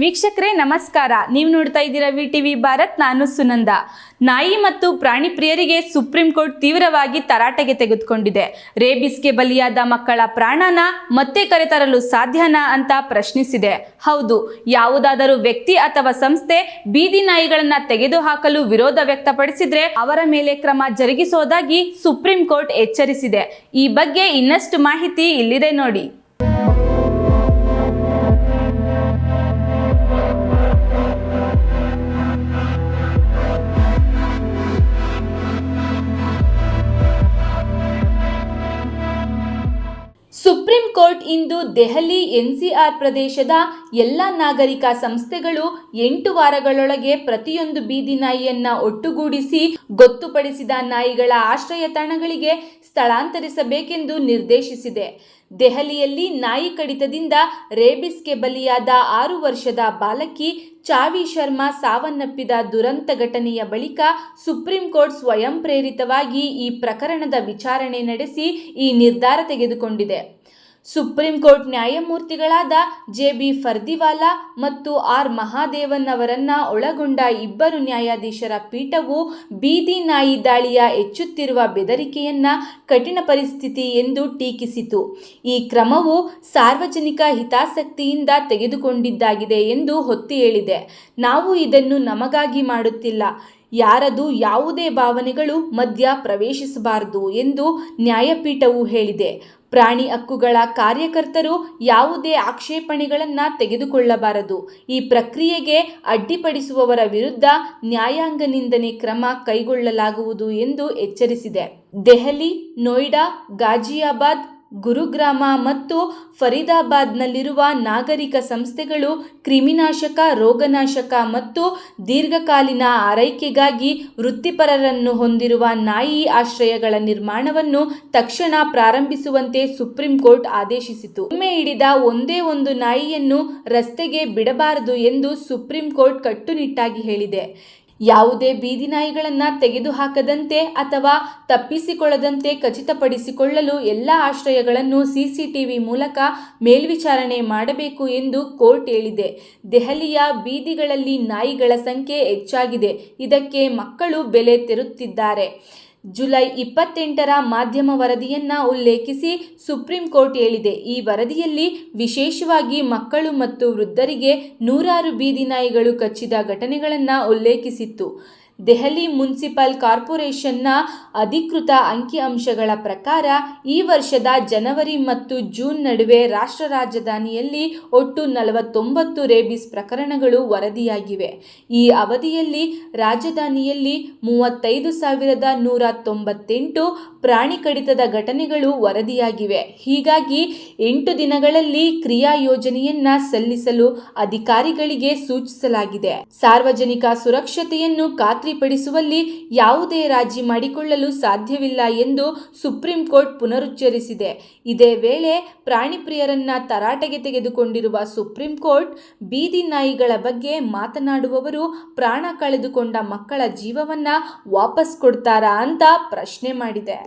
ವೀಕ್ಷಕರೇ, ನಮಸ್ಕಾರ. ನೀವು ನೋಡ್ತಾ ಇದ್ದೀರಾ ವಿ ಟಿವಿ ಭಾರತ್, ನಾನು ಸುನಂದ. ನಾಯಿ ಮತ್ತು ಪ್ರಾಣಿ ಪ್ರಿಯರಿಗೆ ಸುಪ್ರೀಂ ಕೋರ್ಟ್ ತೀವ್ರವಾಗಿ ತರಾಟೆಗೆ ತೆಗೆದುಕೊಂಡಿದೆ. ರೇಬಿಸ್ಗೆ ಬಲಿಯಾದ ಮಕ್ಕಳ ಪ್ರಾಣನ ಮತ್ತೆ ಕರೆತರಲು ಸಾಧ್ಯನಾ ಅಂತ ಪ್ರಶ್ನಿಸಿದೆ. ಹೌದು, ಯಾವುದಾದರೂ ವ್ಯಕ್ತಿ ಅಥವಾ ಸಂಸ್ಥೆ ಬೀದಿ ನಾಯಿಗಳನ್ನ ತೆಗೆದುಹಾಕಲು ವಿರೋಧ ವ್ಯಕ್ತಪಡಿಸಿದ್ರೆ ಅವರ ಮೇಲೆ ಕ್ರಮ ಜರುಗಿಸೋದಾಗಿ ಸುಪ್ರೀಂ ಕೋರ್ಟ್ ಎಚ್ಚರಿಸಿದೆ. ಈ ಬಗ್ಗೆ ಇನ್ನಷ್ಟು ಮಾಹಿತಿ ಇಲ್ಲಿದೆ ನೋಡಿ. ಕೋರ್ಟ್ ಇಂದು ದೆಹಲಿ ಎನ್ಸಿಆರ್ ಪ್ರದೇಶದ ಎಲ್ಲ ನಾಗರಿಕ ಸಂಸ್ಥೆಗಳು ಎಂಟು ವಾರಗಳೊಳಗೆ ಪ್ರತಿಯೊಂದು ಬೀದಿ ನಾಯಿಯನ್ನ ಒಟ್ಟುಗೂಡಿಸಿ ಗೊತ್ತುಪಡಿಸಿದ ನಾಯಿಗಳ ಆಶ್ರಯ ತಾಣಗಳಿಗೆ ಸ್ಥಳಾಂತರಿಸಬೇಕೆಂದು ನಿರ್ದೇಶಿಸಿದೆ. ದೆಹಲಿಯಲ್ಲಿ ನಾಯಿ ಕಡಿತದಿಂದ ರೇಬಿಸ್ಗೆ ಬಲಿಯಾದ ಆರು ವರ್ಷದ ಬಾಲಕಿ ಚಾವಿ ಶರ್ಮಾ ಸಾವನ್ನಪ್ಪಿದ ದುರಂತ ಘಟನೆಯ ಬಳಿಕ ಸುಪ್ರೀಂ ಕೋರ್ಟ್ ಸ್ವಯಂ ಪ್ರೇರಿತವಾಗಿ ಈ ಪ್ರಕರಣದ ವಿಚಾರಣೆ ನಡೆಸಿ ಈ ನಿರ್ಧಾರ ತೆಗೆದುಕೊಂಡಿದೆ. ಸುಪ್ರೀಂ ಕೋರ್ಟ್ ನ್ಯಾಯಮೂರ್ತಿಗಳಾದ ಜೆ ಬಿ ಫರ್ದಿವಾಲಾ ಮತ್ತು ಆರ್ ಮಹಾದೇವನ್ ಅವರನ್ನ ಒಳಗೊಂಡ ಇಬ್ಬರು ನ್ಯಾಯಾಧೀಶರ ಪೀಠವು ಬೀದಿ ನಾಯಿ ದಾಳಿಯ ಹೆಚ್ಚುತ್ತಿರುವ ಬೆದರಿಕೆಯನ್ನ ಕಠಿಣ ಪರಿಸ್ಥಿತಿ ಎಂದು ಟೀಕಿಸಿತು. ಈ ಕ್ರಮವು ಸಾರ್ವಜನಿಕ ಹಿತಾಸಕ್ತಿಯಿಂದ ತೆಗೆದುಕೊಂಡಿದ್ದಾಗಿದೆ ಎಂದು ಹೊತ್ತಿ ಹೇಳಿದೆ. ನಾವು ಇದನ್ನು ನಮಗಾಗಿ ಮಾಡುತ್ತಿಲ್ಲ. ಯಾರದು ಯಾವುದೇ ಭಾವನೆಗಳು ಮಧ್ಯ ಪ್ರವೇಶಿಸಬಾರದು ಎಂದು ನ್ಯಾಯಪೀಠವು ಹೇಳಿದೆ. ಪ್ರಾಣಿ ಹಕ್ಕುಗಳ ಕಾರ್ಯಕರ್ತರು ಯಾವುದೇ ಆಕ್ಷೇಪಣೆಗಳನ್ನು ತೆಗೆದುಕೊಳ್ಳಬಾರದು. ಈ ಪ್ರಕ್ರಿಯೆಗೆ ಅಡ್ಡಿಪಡಿಸುವವರ ವಿರುದ್ಧ ನ್ಯಾಯಾಂಗ ನಿಂದನೆ ಕ್ರಮ ಕೈಗೊಳ್ಳಲಾಗುವುದು ಎಂದು ಎಚ್ಚರಿಸಿದೆ. ದೆಹಲಿ, ನೋಯ್ಡಾ ಗಾಜಿಯಾಬಾದ್ ಗುರುಗ್ರಾಮ ಮತ್ತು ಫರೀದಾಬಾದ್ನಲ್ಲಿರುವ ನಾಗರಿಕ ಸಂಸ್ಥೆಗಳು ಕ್ರಿಮಿನಾಶಕ, ರೋಗನಾಶಕ ಮತ್ತು ದೀರ್ಘಕಾಲೀನ ಆರೈಕೆಗಾಗಿ ವೃತ್ತಿಪರರನ್ನು ಹೊಂದಿರುವ ನಾಯಿ ಆಶ್ರಯಗಳ ನಿರ್ಮಾಣವನ್ನು ತಕ್ಷಣ ಪ್ರಾರಂಭಿಸುವಂತೆ ಸುಪ್ರೀಂ ಕೋರ್ಟ್ ಆದೇಶಿಸಿತು. ಒಮ್ಮೆ ಹಿಡಿದ ಒಂದೇ ಒಂದು ನಾಯಿಯನ್ನು ರಸ್ತೆಗೆ ಬಿಡಬಾರದು ಎಂದು ಸುಪ್ರೀಂ ಕೋರ್ಟ್ ಕಟ್ಟುನಿಟ್ಟಾಗಿ ಹೇಳಿದೆ. ಯಾವುದೇ ಬೀದಿ ನಾಯಿಗಳನ್ನು ತೆಗೆದುಹಾಕದಂತೆ ಅಥವಾ ತಪ್ಪಿಸಿಕೊಳ್ಳದಂತೆ ಖಚಿತಪಡಿಸಿಕೊಳ್ಳಲು ಎಲ್ಲ ಆಶ್ರಯಗಳನ್ನು ಸಿಸಿಟಿವಿ ಮೂಲಕ ಮೇಲ್ವಿಚಾರಣೆ ಮಾಡಬೇಕು ಎಂದು ಕೋರ್ಟ್ ಹೇಳಿದೆ. ದೆಹಲಿಯ ಬೀದಿಗಳಲ್ಲಿ ನಾಯಿಗಳ ಸಂಖ್ಯೆ ಹೆಚ್ಚಾಗಿದೆ. ಇದಕ್ಕೆ ಮಕ್ಕಳು ಬೆಲೆ ತೆರುತ್ತಿದ್ದಾರೆ. ಜುಲೈ ಇಪ್ಪತ್ತೆಂಟರ ಮಾಧ್ಯಮ ವರದಿಯನ್ನ ಉಲ್ಲೇಖಿಸಿ ಸುಪ್ರೀಂ ಕೋರ್ಟ್ ಹೇಳಿದೆ. ಈ ವರದಿಯಲ್ಲಿ ವಿಶೇಷವಾಗಿ ಮಕ್ಕಳು ಮತ್ತು ವೃದ್ಧರಿಗೆ ನೂರಾರು ಬೀದಿ ನಾಯಿಗಳು ಕಚ್ಚಿದ ಘಟನೆಗಳನ್ನು ಉಲ್ಲೇಖಿಸಿತ್ತು. ದೆಹಲಿ ಮುನ್ಸಿಪಲ್ ಕಾರ್ಪೊರೇಷನ್ನ ಅಧಿಕೃತ ಅಂಕಿಅಂಶಗಳ ಪ್ರಕಾರ ಈ ವರ್ಷದ ಜನವರಿ ಮತ್ತು ಜೂನ್ ನಡುವೆ ರಾಷ್ಟ್ರ ರಾಜಧಾನಿಯಲ್ಲಿ ಒಟ್ಟು ನಲವತ್ತೊಂಬತ್ತು ರೇಬಿಸ್ ಪ್ರಕರಣಗಳು ವರದಿಯಾಗಿವೆ. ಈ ಅವಧಿಯಲ್ಲಿ ರಾಜಧಾನಿಯಲ್ಲಿ ಮೂವತ್ತೈದು ಸಾವಿರದ ನೂರ ತೊಂಬತ್ತೆಂಟು ಪ್ರಾಣಿ ಕಡಿತದ ಘಟನೆಗಳು ವರದಿಯಾಗಿವೆ. ಹೀಗಾಗಿ ಎಂಟು ದಿನಗಳಲ್ಲಿ ಕ್ರಿಯಾ ಯೋಜನೆಯನ್ನ ಸಲ್ಲಿಸಲು ಅಧಿಕಾರಿಗಳಿಗೆ ಸೂಚಿಸಲಾಗಿದೆ. ಸಾರ್ವಜನಿಕ ಸುರಕ್ಷತೆಯನ್ನು ಖಾತ್ರಿಪಡಿಸುವಲ್ಲಿ ಯಾವುದೇ ರಾಜಿ ಮಾಡಿಕೊಳ್ಳಲು ಸಾಧ್ಯವಿಲ್ಲ ಎಂದು ಸುಪ್ರೀಂ ಕೋರ್ಟ್ ಪುನರುಚ್ಚರಿಸಿದೆ. ಇದೇ ವೇಳೆ ಪ್ರಾಣಿ ಪ್ರಿಯರನ್ನ ತರಾಟೆಗೆ ತೆಗೆದುಕೊಂಡಿರುವ ಸುಪ್ರೀಂ ಕೋರ್ಟ್ ಬೀದಿ ನಾಯಿಗಳ ಬಗ್ಗೆ ಮಾತನಾಡುವವರು ಪ್ರಾಣ ಕಳೆದುಕೊಂಡ ಮಕ್ಕಳ ಜೀವವನ್ನ ವಾಪಸ್ ಕೊಡ್ತಾರಾ ಅಂತ ಪ್ರಶ್ನೆ ಮಾಡಿದೆ.